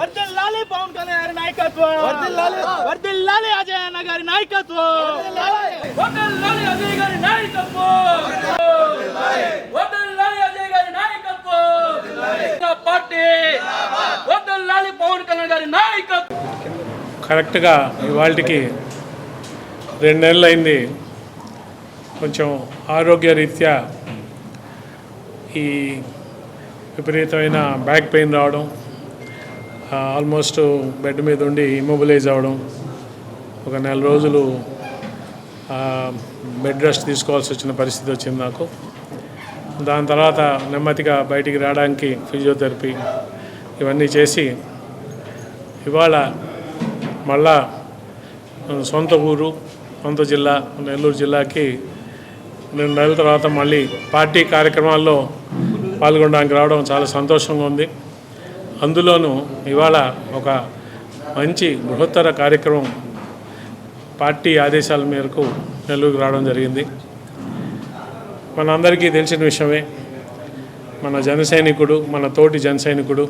వర్దిల్లాలి పవన్ కళ్యాణ్ గారి నాయకత్వం. వర్దిల్లాలి. అజయ్ అన్న గారి నాయకత్వం. వర్దిల్లాలి అజయ్ గారి నాయకత్వం. వర్దిల్లాలి అజయ్ గారి నాయకత్వం. పార్టీ. వర్దిల్లాలి పవన్ కళ్యాణ్ గారి నాయకత్వం. కరెక్ట్గా ఇవాళకి రెండు నెలలు అయింది కొంచెం ఆరోగ్య రీత్యా ఈ విపరీతమైన బ్యాక్ పెయిన్ రావడం ఆల్మోస్ట్ బెడ్ మీద ఉండి ఇమొబిలైజ్ అవ్వడం ఒక నెల రోజులు బెడ్ రెస్ట్ తీసుకోవాల్సి వచ్చిన పరిస్థితి వచ్చింది నాకు. దాని తర్వాత నెమ్మదిగా బయటికి రావడానికి ఫిజియోథెరపీ ఇవన్నీ చేసి ఇవాళ మళ్ళా సొంత ఊరు సొంత జిల్లా నెల్లూరు జిల్లాకి రెండు నెలల తర్వాత మళ్ళీ పార్టీ కార్యక్రమాల్లో పాల్గొనడానికి రావడం చాలా సంతోషంగా ఉంది. అందులోనూ ఇవాళ ఒక మంచి బృహత్తర కార్యక్రమం పార్టీ ఆదేశాల మేరకు నెల్లూరుకు రావడం జరిగింది. మనందరికీ తెలిసిన విషయమే మన జనసైనికుడు మన తోటి జనసైనికుడు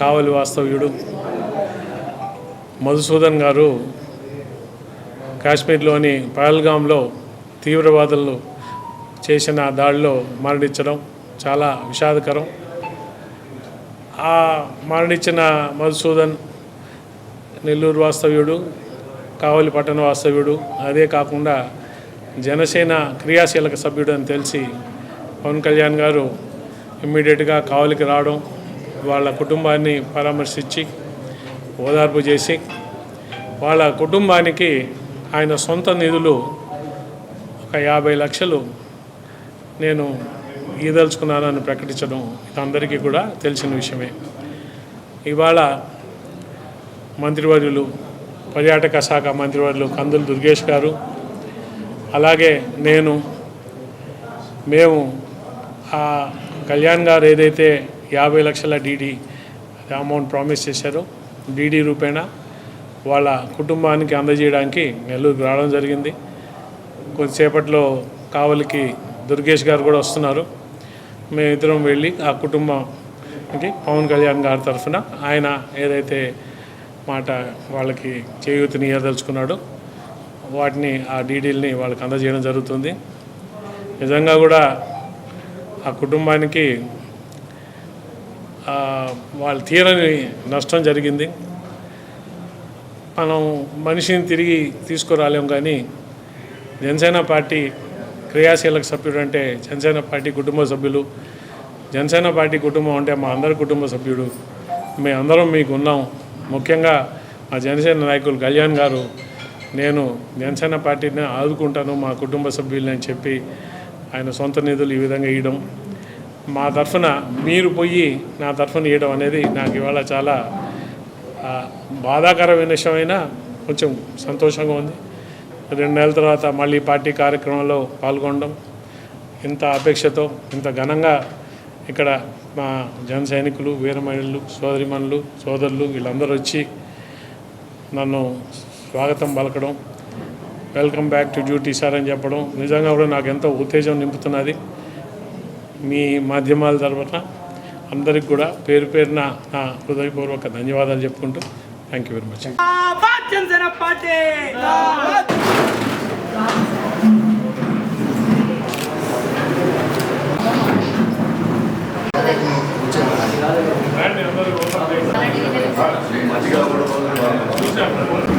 కావలి వాస్తవ్యుడు మధుసూదన్ గారు కాశ్మీర్లోని పహల్గాంలో తీవ్రవాదులు చేసిన దాడిలో మరణించడం చాలా విషాదకరం. ఆ మరణించిన మధుసూదన్ నెల్లూరు వాస్తవ్యుడు కావలి పట్టణ వాస్తవ్యుడు. అదే కాకుండా జనసేన క్రియాశీలక సభ్యుడు అని తెలిసి పవన్ కళ్యాణ్ గారు ఇమ్మీడియట్గా కావలికి రావడం వాళ్ళ కుటుంబాన్ని పరామర్శించి ఓదార్పు చేసి వాళ్ళ కుటుంబానికి ఆయన సొంత నిధులు ఒక యాభై లక్షలు నేను ఈదలుచుకున్నానని ప్రకటించడం ఇది అందరికీ కూడా తెలిసిన విషయమే. ఇవాళ మంత్రివర్యులు పర్యాటక శాఖ మంత్రివర్యులు కందులు దుర్గేష్ గారు అలాగే నేను మేము ఆ కళ్యాణ్ గారు ఏదైతే యాభై లక్షల డీడీ అమౌంట్ ప్రామిస్ చేశారో డీడీ రూపేణా వాళ్ళ కుటుంబానికి అందజేయడానికి నెల్లూరుకు రావడం జరిగింది. కొద్దిసేపట్లో కావలికి దుర్గేష్ గారు కూడా వస్తున్నారు. మేమిద్దరం వెళ్ళి ఆ కుటుంబంకి పవన్ కళ్యాణ్ గారి తరఫున ఆయన ఏదైతే మాట వాళ్ళకి చేయూతిని ఇవ్వదలుచుకున్నాడో వాటిని ఆ డీడీల్ని వాళ్ళకి అందజేయడం జరుగుతుంది. నిజంగా కూడా ఆ కుటుంబానికి వాళ్ళ తీరని నష్టం జరిగింది. మనం మనిషిని తిరిగి తీసుకురాలేం కానీ జనసేన పార్టీ క్రియాశీలక సభ్యుడు అంటే జనసేన పార్టీ కుటుంబ సభ్యులు. జనసేన పార్టీ కుటుంబం అంటే మా అందరి కుటుంబ సభ్యుడు. మేమందరం అందరం మీకు ఉన్నాం ముఖ్యంగా మా జనసేన నాయకులు కళ్యాణ్ గారు. నేను జనసేన పార్టీని ఆదుకుంటాను మా కుటుంబ సభ్యులని చెప్పి ఆయన సొంత నిధులు ఈ విధంగా ఇవ్వడం మా తరఫున మీరు పోయి నా తరఫున ఇవ్వడం అనేది నాకు ఇవాళ చాలా బాధాకరమైన విషయమైనా కొంచెం సంతోషంగా ఉంది. రెండు నెలల తర్వాత మళ్ళీ పార్టీ కార్యక్రమంలో పాల్గొనడం. ఇంత అపేక్షతో ఇంత ఘనంగా ఇక్కడ మా జన సైనికులు వీరమహిళలు సోదరిమణులు సోదరులు వీళ్ళందరూ వచ్చి నన్ను స్వాగతం పలకడం welcome back to duty sir అని చెప్పడం. నిజంగా కూడా నాకు ఎంతో ఉత్తేజం నింపుతున్నది. మీ మాధ్యమాల తరఫున అందరికి కూడా పేరు పేరున నా హృదయపూర్వక ధన్యవాదాలు చెప్పుకుంటూ థ్యాంక్ యూ వెరీ మచ్. జిందాబాద్ జనసేన పార్టీ అందరూ